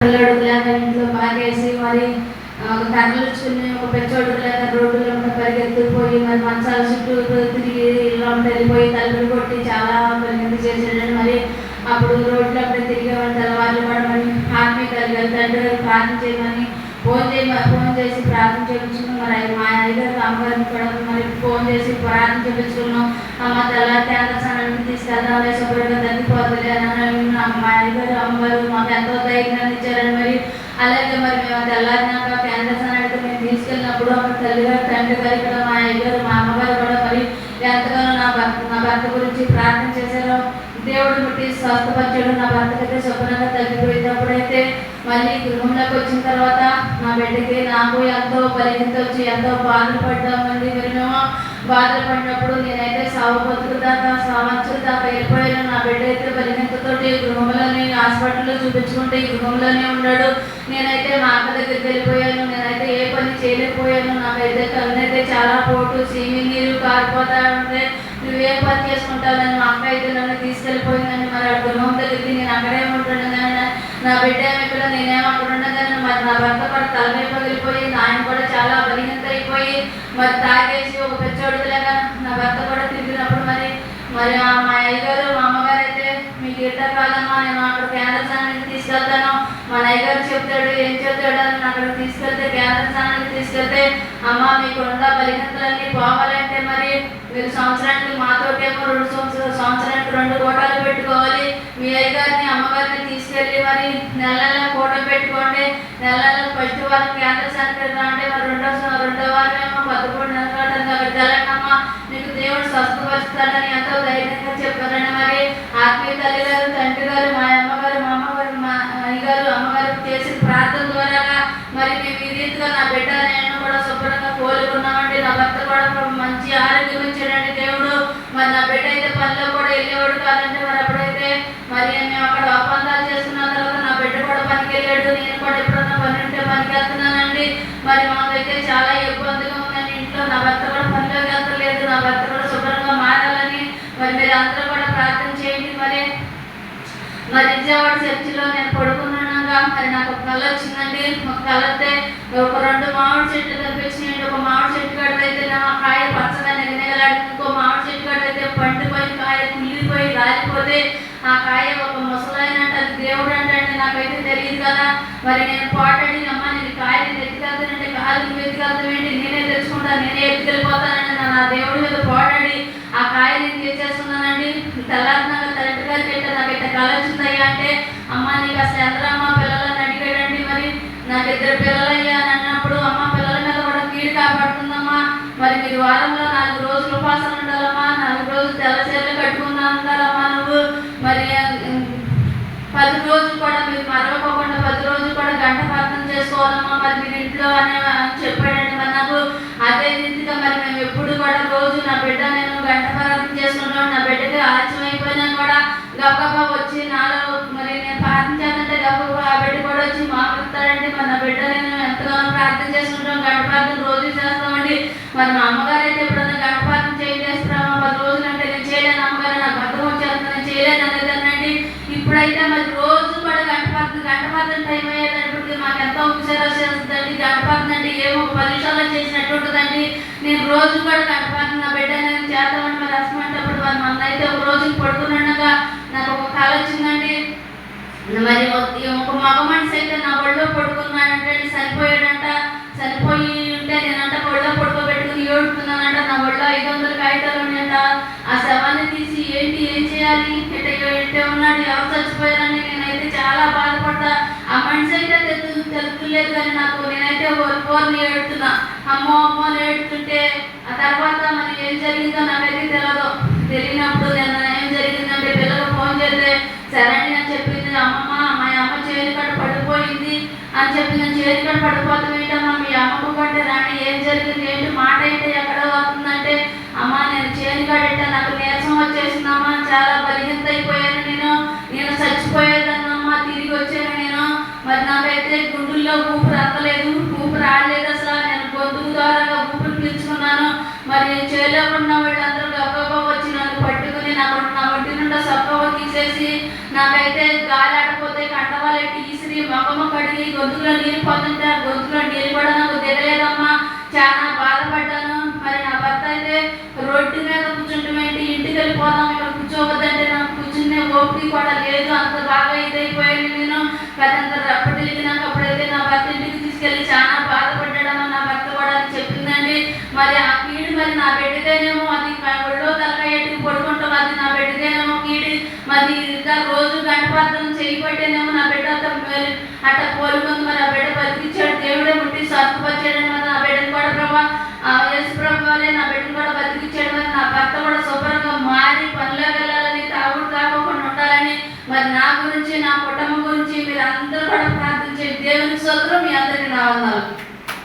పిల్లడు ఇంట్లో బాగేసి మరి ఆ, ఒక కర్రలు లేదా ఒక పెచ్చోడు రోడ్డులో ఉన్న పరిగెత్తిపోయి మరి మంచాల చుట్టూ తిరిగి ఇలా వెళ్ళిపోయి తలుపులు కొట్టి చాలా పరిగెత్తి చేసాడని మరి అప్పుడు రోడ్లు అప్పుడు తిరిగేవాళ్ళు తెల్లవాళ్ళు కూడా మరి ఆత్మీయ కలిగారు తండ్రి గారు ప్రార్థన చేయమని ఫోన్ చేయ ఫోన్ చేసి ప్రార్థన చేయించుకుని మరి మా అయ్యగారు అమ్మగారిని కూడా చేసి ప్రార్థన చూపించుకున్నాం. అమ్మ తెల్లారి కేంద్రానికి తీసుకెళ్తాం శుభ్రంగా తగ్గిపోతుంది అని అని మా అయ్యగారు అమ్మగారు మాకు ఎంతో ధైర్యాన్ని ఇచ్చారని మరి అలాగే మరి మేము తెల్లారినాక కేంద్ర స్థానానికి మేము తీసుకెళ్ళినప్పుడు అమ్మ తల్లిగారు తండ్రి గారు ఇక్కడ మా అయ్యగారు మా అమ్మగారు కూడా మరి ఎంతగానో నా భర్త నా భర్త గురించి ప్రార్థన చేశారో. దేవుడు ముట్టి స్వస్థపరచడం. నా భర్తకైతే శుభ్రంగా తగ్గిపోయింది మళ్ళీ గృహంలోకి వచ్చిన తర్వాత నా బిడ్డకి నాకు ఎంతో పరిగెత్తి వచ్చి ఎంతో బాధలు పడ్డామండి. మరి మేము బాధలు పడినప్పుడు నేనైతే సాగు బతుకు దాకా సంవత్సరం దాకా వెళ్ళిపోయాను నా బిడ్డ అయితే పరిగెత్తతోటి గృహంలోనే హాస్పిటల్లో చూపించుకుంటే ఈ గృహంలోనే ఉన్నాడు నేనైతే మా అక్క దగ్గరికి వెళ్ళిపోయాను. నేనైతే ఏ పని చేయలేకపోయాను. నాకైతే కళ్ళనైతే చాలా పోటు సీమి నీరు కారిపోతా ఉంటే నువ్వే పని చేసుకుంటావని మా అక్క అయితే నన్ను తీసుకెళ్ళిపోయిందని మరి ఆ గృహం దగ్గరికి నేను అక్కడే ఉంటాను. నా- నా బిడ్డ ఏమో ఇక్కడ నేనేమో అక్కడ ఉండగానే మరి నా భర్త కూడా తలపై పగిలిపోయింది ఆయన కూడా చాలా బలిహీనత అయిపోయి మరి తాగేసి ఒక పెచ్చోడులాగా నా భర్త కూడా తిరిగినప్పుడు మరి మరి మా అయ్యగారు మా అమ్మగారు అయితే మీకు ఇట్ట కాదమ్మా నేను అక్కడ కేంద్ర స్థానానికి తీసుకెళ్తాను. మా అయ్యగారు చెప్తాడు ఏం చెప్తాడు? అని అక్కడ తీసుకెళ్తే కేంద్ర స్థానానికి తీసుకెళ్తే అమ్మ మీకు ఉన్న బలిహీనతలన్నీ పోవాలంటే మరి మీరు సంవత్సరానికి మాతోటేమో రెండు సంవత్సరాలు సంవత్సరానికి రెండు కోటాలు పెట్టుకోవాలి. మీ అయ్యగారిని అమ్మగారిని తీసుకెళ్ళి మరి నెల నెల కోట పెట్టుకోండి. నెల ఫస్ట్ వారం కేంద్ర స్థానానికి అంటే మరి రెండో రెండో వారం ఏమో పదకొండు నెలల కాటం కాబట్టి తెలంగాణ మీకు దేవుడు స్వస్థపరుస్తాడని ఎంతో ధైర్యంగా చెప్పారని మరి ఆత్మీయ తల్లి గారు తండ్రి గారు మా అమ్మగారు మా అమ్మగారు మా అయ్యగారు అమ్మగారు చేసిన ప్రార్థన ద్వారా మరి మేము ఈ రీతిగా నా బిడ్డ నేను కూడా శుభ్రంగా కోలుకున్నామండి. నా భర్త కూడా మంచి ఆరోగ్యం ఇచ్చాడండి దేవుడు. మరి నా బిడ్డ అయితే పనిలో కూడా వెళ్ళేవాడు కాదండి. మరి మీరు అందరూ కూడా ప్రార్థన చేయండి. మరి మరి విజయవాడ చర్చిలో నేను పడుకున్నానుగా మరి నాకు ఒక కళ వచ్చిందండి. ఒక కళ అయితే ఒక రెండు మామిడి చెట్లు కనిపించినాయండి. ఒక మామిడి చెట్టు కాడైతే నా కాయ పచ్చగా నెగనెగలాడి ఇంకో మామిడి చెట్టు కాడైతే పండిపోయి కాయ కుళ్ళిపోయి రాలిపోతే ఆ కాయ ఒక ముసలాయన అంటే అది దేవుడు అంటే నాకైతే తెలియదు కదా. మరి నేను పాటడి అమ్మ నేను కాయని నేను ఎత్తుకెళ్తానంటే కాదు నువ్వు ఎత్తుకెళ్తావేంటి? నేనే తెలుసుకుంటాను నేనే ఎత్తుకెళ్ళిపోతానండి నా- దేవుడి మీద పోటాడి ఆ కాయ నేను తెచ్చేస్తున్నానండి తెల్లారినాక తండ్రి గారికి అయితే నాకు అయితే కళ వచ్చిందయ్యా అంటే అమ్మ నీకు అసలు ఎందరమ్మ పిల్లలని అడిగాడండి మరి? నాకు ఇద్దరు పిల్లలయ్యా అని అన్నప్పుడు అమ్మ పిల్లల మీద కూడా కీడు కాపాడుతుందమ్మా. మరి మీరు వారంలో నాలుగు రోజులు ఉపాసన ఉండాలమ్మా. నాలుగు రోజులు తెల్లచీరలు కట్టుకున్నా ఉండాలమ్మా నువ్వు. మరి పది రోజులు కూడా మీరు మరవకోకుండా పది రోజులు కూడా గంట ప్రార్థన చేసుకోవాలమ్మా. మరి మీరు ఇంట్లో అనే అని చెప్పాడండి మరి నాకు. అదే రీతిగా మరి మేము ఎప్పుడు కూడా రోజు నా బిడ్డ నేను గంట ప్రార్థన చేసుకుంటాం. నా బిడ్డకి ఆలస్యం అయిపోయినా కూడా గొప్ప వచ్చి నాలో మరి నేను ప్రార్థన చేస్తుంటే ఆ బిడ్డ కూడా వచ్చి మాకు మరి మన బిడ్డ నేను ఎంతగానో ప్రార్థన చేసుకుంటాం గంట ప్రార్థన రోజు చేస్తామండి. మరి మా అమ్మగారు అయితే ఎప్పుడన్నా గంట ప్రార్థన చేసేస్తున్నామా పది రోజులు అంటే నేను చేయలేను అమ్మగారు నాకు భద్రం వచ్చేస్తాను నేను చేయలేను అనేదానండి ఇప్పుడైతే మరి రోజు కూడా గంట ప్రార్థన గంట ప్రార్థన టైం అయ్యేటప్పటికి మాకు ఎంతో ఉపచారం వచ్చేస్తుందండి గంట ప్రార్థన అంటే ఏమో పది నిమిషాల్లో చేసినట్టు ఉంటుందండి. నేను రోజు కూడా గంట ప్రార్థన నా బిడ్డ నేను చేద్దామని మరి అసమంటప్పుడు మరి మన అయితే ఒక రోజు పడుకున్నాక నాకు ఒక కళ వచ్చిందండి. మరి ఒక- మగ మనిషి అయితే నా ఒళ్ళో పడుకున్నానంటే సరిపోయాడంట. చనిపోయి ఉంటే నేనంట ఒళ్ళో పడుకోబెట్టుకుని ఏడుతున్నానంట నా ఒళ్ళో ఐదు వందల కాగితాలు ఉన్నాయంట. ఆ శవాన్ని తీసి ఏంటి ఏం చేయాలి? ఎట్ట ఎట్టే ఉన్నాడు. ఎవరు చచ్చిపోయారని నేనైతే చాలా బాధపడ్డా. ఆ మనిషి అయితే తెలుసు తెలుపులేదు కానీ నాకు నేనైతే ఓర్ని ఏడుతున్నా అమ్మో అమ్మో ఏడుతుంటే ఆ తర్వాత మరి ఏం జరిగిందో నాకైతే తెలియదు తెలియనప్పుడు నేను సరే అండి అని చెప్పింది. అమ్మమ్మ మా అమ్మ చేతి కట్ట పడిపోయింది అని చెప్పి నేను చేతి కట్ట పడిపోతాం ఏంటమ్మా మీ అమ్మకు కంటే రాండి ఏం జరిగింది? ఏంటి? మాట ఏంటి? ఎక్కడ వస్తుందంటే అమ్మ నేను చేతి కాడ నాకు నీరసం వచ్చేసిందమ్మా చాలా బలిహీనత అయిపోయాను నేను. నేను చచ్చిపోయేదాన్నమ్మా తిరిగి వచ్చాను నేను. మరి నాకైతే గుండెల్లో ఊపిరి అందలేదు ఊపిరి రాలేదు అసలు. నేను గొంతు ద్వారా ఊపిరి పీల్చుకున్నాను. మరి చేలో ఉన్న వాళ్ళందరూ నాకైతే గాలి ఆడపోతే కంటవాళ్ళకి ఈసిరి కడిగి గొంతులో నీళ్ళు పోతుంటే ఆ గొంతులో నీళ్ళు కూడా నాకు తెలియలేదమ్మా చాలా బాధపడ్డాను. మరి నా భర్త అయితే రోడ్డు మీద కూర్చుంటామేంటి ఇంటికి వెళ్ళిపోదాం ఇక్కడ కూర్చోవద్దంటే నాకు కూర్చునే ఓపిక కూడా లేదు. అంత బాగా ఇదైపోయింది నేను. పెద్ద అప్పటికి నాకు అప్పుడైతే నా భర్త ఇంటికి తీసుకెళ్ళి చాలా బాధపడ్డాడమ్మా నా భర్త కూడా అది చెప్పిందండి మరి ఆ కీడు మరి నా బిడ్డదేనేమో అది క- ఒళ్ళో తలకాయ ఎట్టుకు పడుకుంటాం అది నా బిడ్డదేనేమో కీడు మరి ఇంకా రోజు చేయబట్టేనేమో నా బిడ్డ అట్ట కోలుకుంది మరి ఆ బిడ్డ బతికిచ్చాడు. దేవుడే ముట్టి స్వస్థపరిచాడు మరి నా బిడ్డను కూడా ప్రభా ఆ యేసు ప్రభు నా బిడ్డను కూడా బతికిచ్చాడు. మరి నా భర్త కూడా శుభ్రంగా మారి పనిలోకి వెళ్ళాలని తాగుడు తాగకుండా ఉండాలని మరి నా గురించి నా కుటుంబం గురించి మీరు అందరూ కూడా ప్రార్థించే దేవుని సోదరం మీ అందరికీ నా వందనాలు.